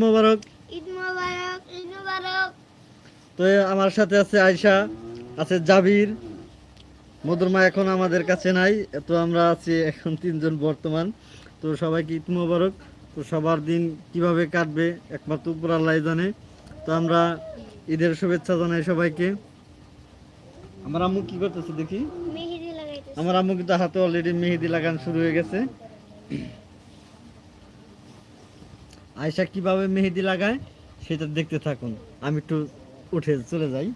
মোবারক। ঈদ মোবারক। ঈদ মোবারক। তো আমার সাথে আছে আয়শা আছে জাবির। মধুরমা এখন আমাদের কাছে নাই তো আমরা আছি এখন তিনজন বর্তমান। তো সবাইকে ঈদ মোবারক। তো সবার দিন কীভাবে কাটবে একমাত্র উপর আল্লাহ জানে। তো আমরা ঈদের শুভেচ্ছা জানাই সবাইকে। আমার আম্মু কি করতেছে দেখি? মেহেদি আমার আম্মু কিন্তু হাতে অলরেডি মেহেদি লাগান শুরু হয়ে গেছে। আয়সা কীভাবে মেহেদি লাগায় সেটা দেখতে থাকুন। আমি একটু উঠে চলে যাই?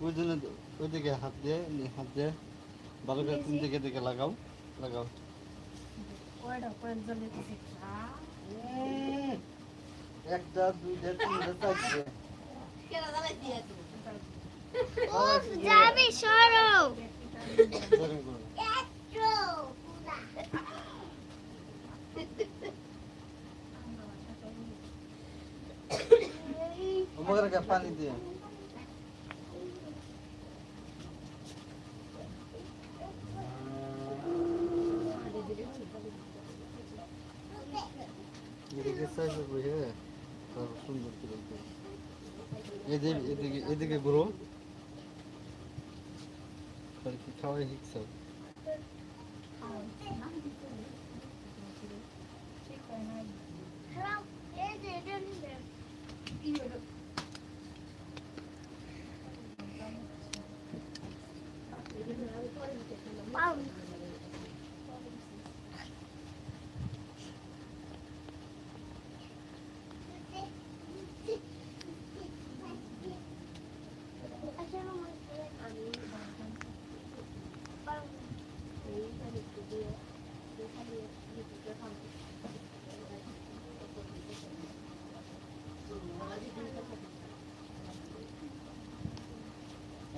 ওই জন্য ওইদিকে হাত দিয়ে নি- হাত দিয়ে ভালো করে তিন দিকে দিকে লাগাও লাগাও। একটা দুইটা তিনটা চারটে। উফ সরো। পানি দিয়ে এদিকে বসে তারপর সুন্দর করে এদিকে এদিকে ঘুরো। আর কি খাওয়াই শিখছো এই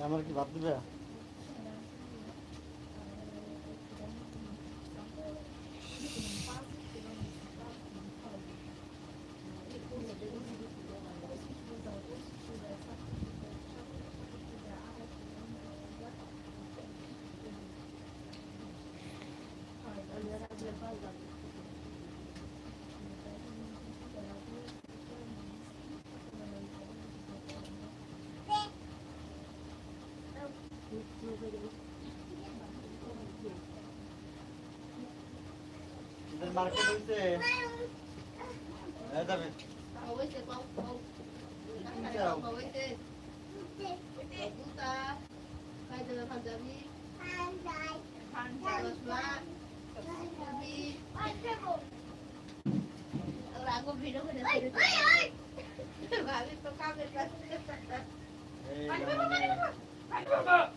আমার কি ভাত দিবে? মার্কেট হইছে এই যাবে এই মানে আমাদের কথা শব্দ অদ্ভুত করে খালি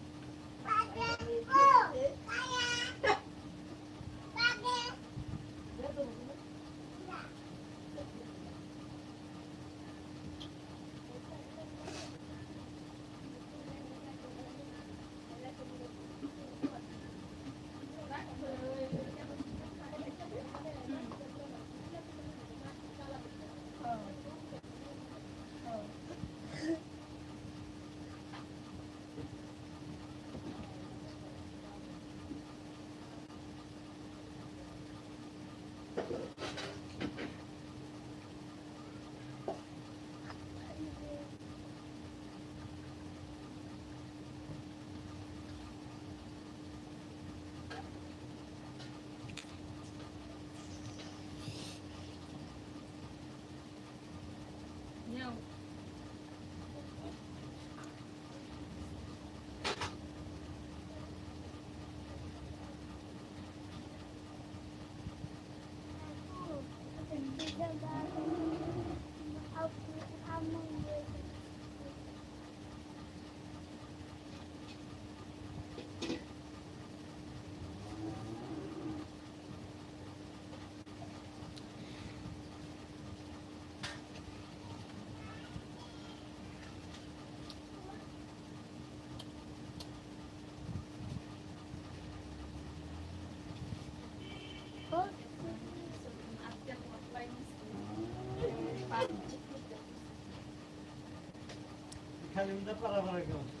Bye. Kendimde para bırakıyorum.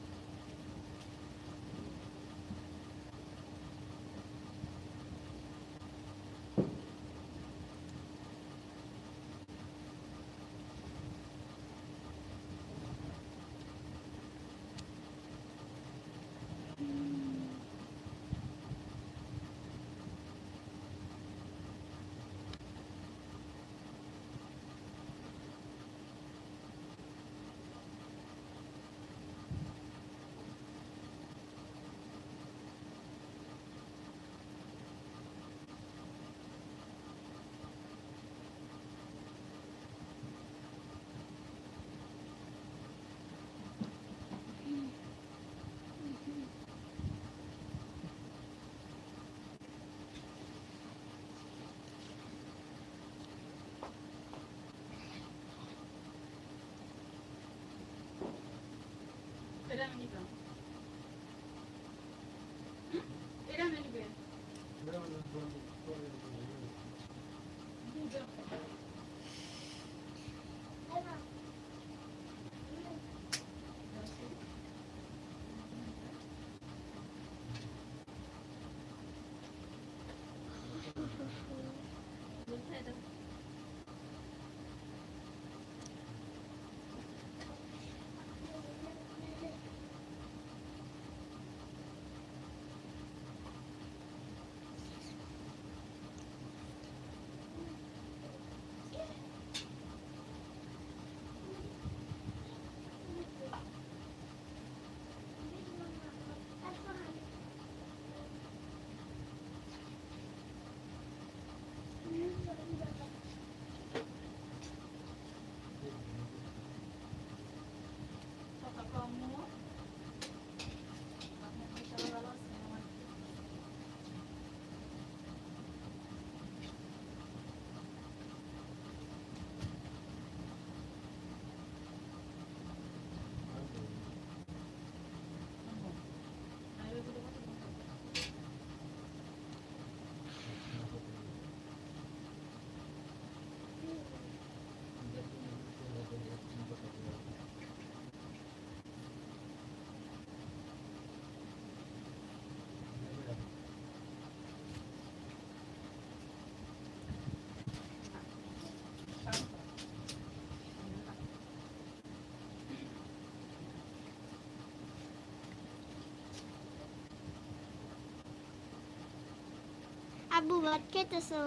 আব্বু ভাত খেতেছো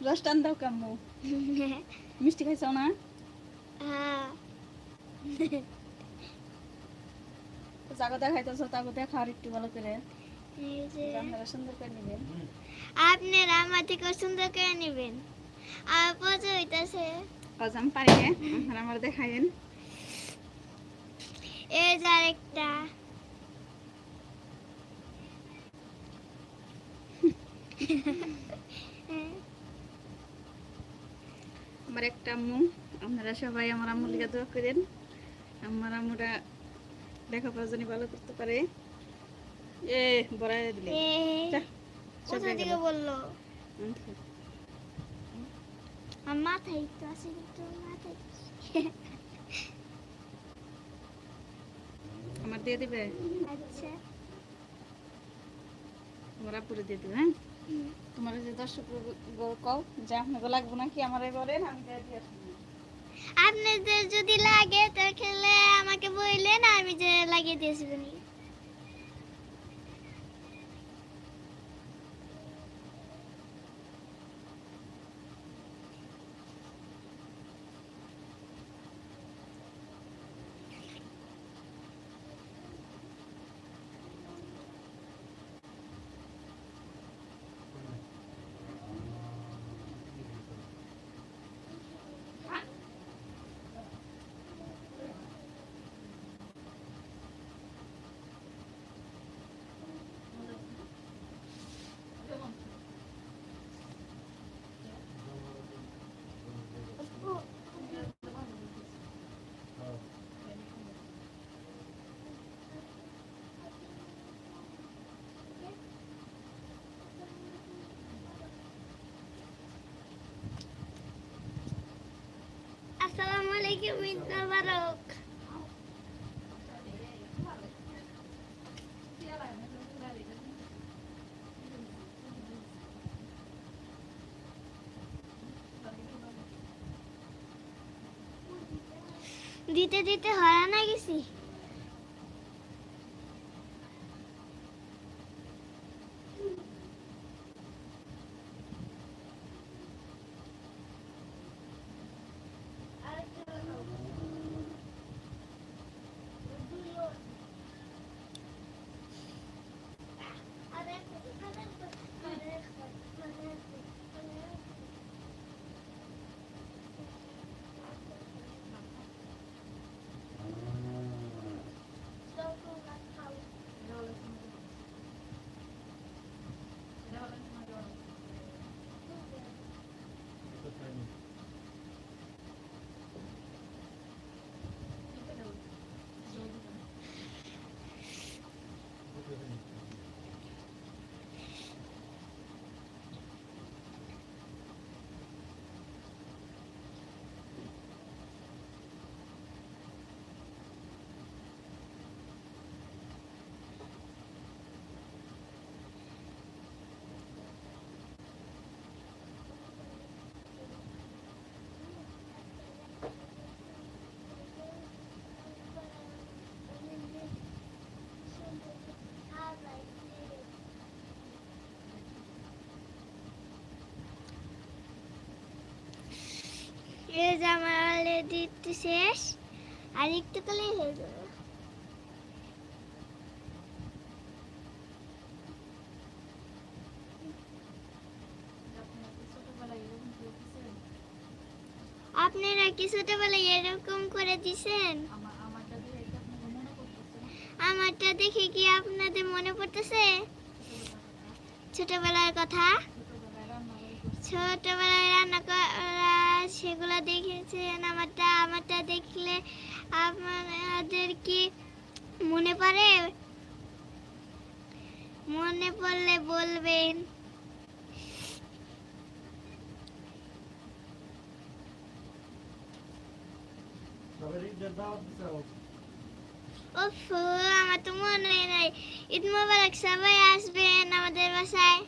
রস টান দাও কাম্মু মিষ্টি খাইছাও না হ্যাঁ দেখাইতেছো তাগো দেখা একটু ভালো করে সুন্দর করে নিবেন আপনারা আমার থেকে সুন্দর করে নেবেন আর পচা হইতাছে আজ আমি পারি আমার দেখাইন এই যে আরেকটা আমার একটা আম্মু। আপনারা সবাই আমার আম্মুর লিগে দোয়া করেন। আমার আম্মুরা লেখাপড়া জানি ভালো করতে পারে। এ বড়াই দিলে। কোথা থেকে বলল? ঠিক। আমার মাথায় তো আছে কিন্তু মাথায় আমার দিয়ে দিবে আচ্ছা আমার আপুরে দিয়ে দিবে হ্যাঁ। তোমার যে দর্শক কও যে আপনাকে লাগবো নাকি আমার বলেন আমি দিয়ে দিয়ে। আপনাদের যদি লাগে তাহলে আমাকে বললেন আমি যে লাগিয়ে দিয়েছি ঈদ মোবারক দিতে দিতে না গেছি এই যে অলরেডি শেষ, আর একটু হয়ে যাবে। আপনারা কি ছোটবেলায় এরকম করে দিছেন? আমারটা দেখে কি আপনাদের মনে পড়তেছে? ছোটবেলার কথা? ছোটবেলায় রান্না সেগুলো দেখেছেন? আমারটা আমারটা দেখলে আপনাদের কি মনে পড়ে? মনে পড়লে বলবেন। আমার তো মনে নাই। ঈদ মোবারক সবাই আসবেন আমাদের বাসায়।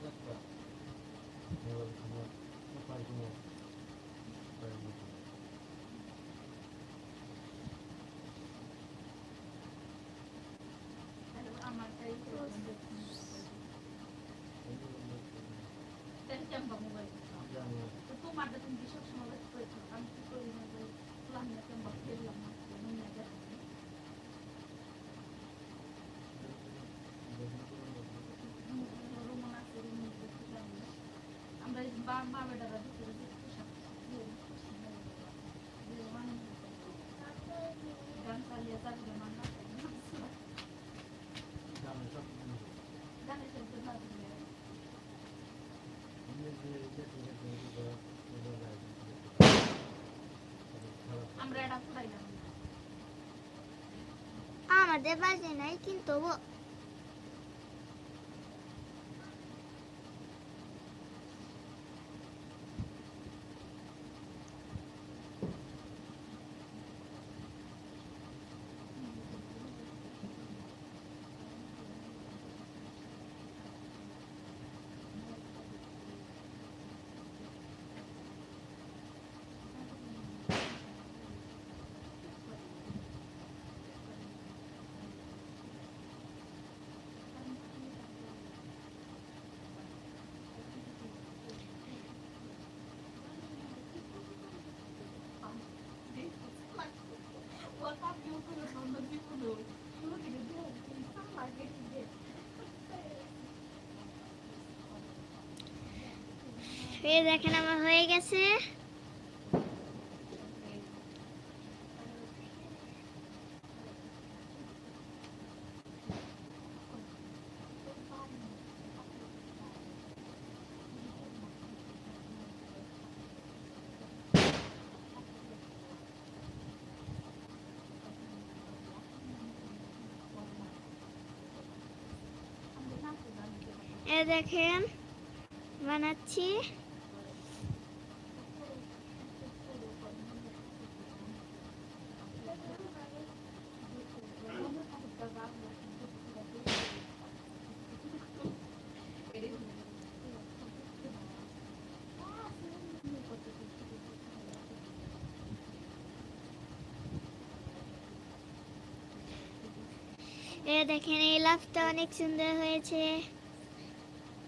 Gracias. আমরা বা মা বেটারা ভিতরে গান চালিয়ে চালিয়ে মান্না গানে চলতে না দিলে আমরা এটা ফুরাইলাম আমাদের বাজে নাই কিন্তু এই দেখেন আমার হয়ে গেছে। দেখেন বানাচ্ছি। এ দেখেন, এই লাভটা অনেক সুন্দর হয়েছে।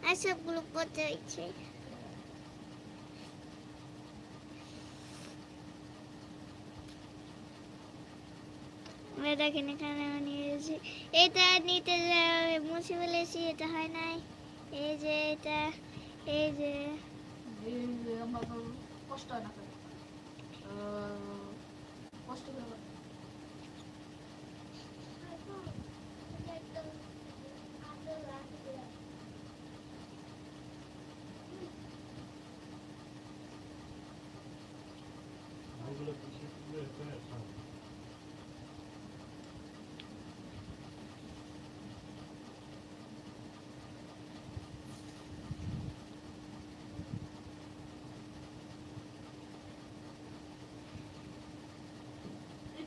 আর সবগুলো করতে হয়েছে। দেখেন, এখানে নিয়েছি এটা নিতে মুছে ফেলেছি এটা হয় নাই। এই যে এটা, এই যে। কষ্ট না কষ্ট করে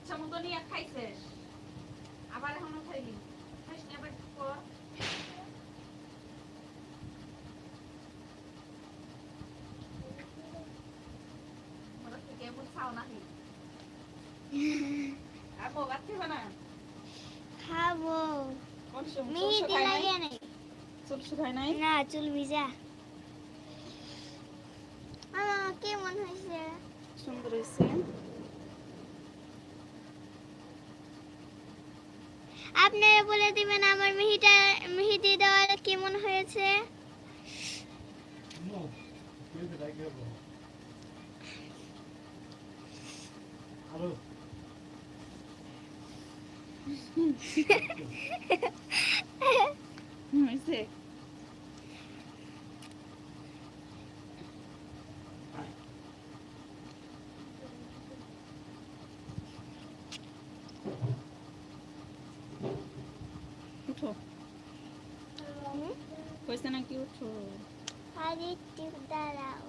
ইচ্ছা মতো নিয়ে খাইছিস আবার এখনও খাইলি খাইস না আবার কর মোরা থেকে এমন খাও নাকি? আর বগার থেকে না? খাব। মিহিতে লাগে নাই? চুল শুকায় নাই? না চুল ভিজা। আমার কেমন হয়েছে? সুন্দর হয়েছে। আপনারা বলে দিবেন আমার মিহিটা মিহিদি দেওয়ার কেমন হয়েছে? হয়েছে উঠো হয়েছে নাকি উঠো আর একটু দাঁড়াও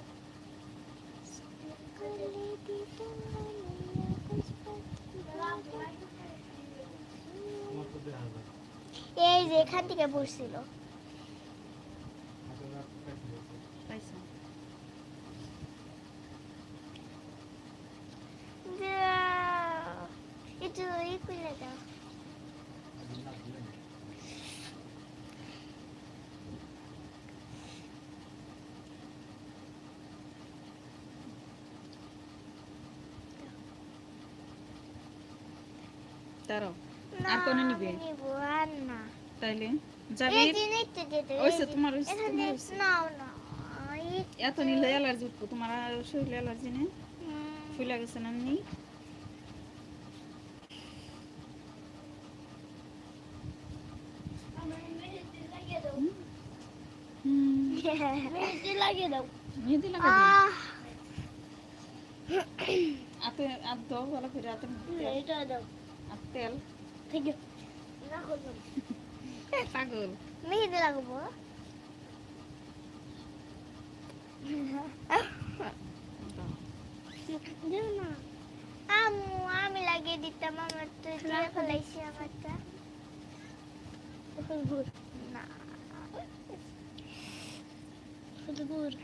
এই যে এখান থেকে পড়ছিল। একটু ই করে দাও তারও আর কোনে নিবে? নিবো, আর না তাইলে? যাবি? ওইসে তোমার না এত নিলে অ্যালার্জি উঠবো তোমার শরীরে অ্যালার্জি নেই? ফুলে গেছে না নি হুম লাগিয়ে দাও। মেহেদি লাগাবি? আহ দাও ভালো করে হাতে তেল? ঠিক দাও পাগল। মেহেদি লাগাবো। আমু আমি লাগিয়ে দিতাম আমার তো দিয়ে ফেলাইছি আমারটা। না। শুধু গুড়।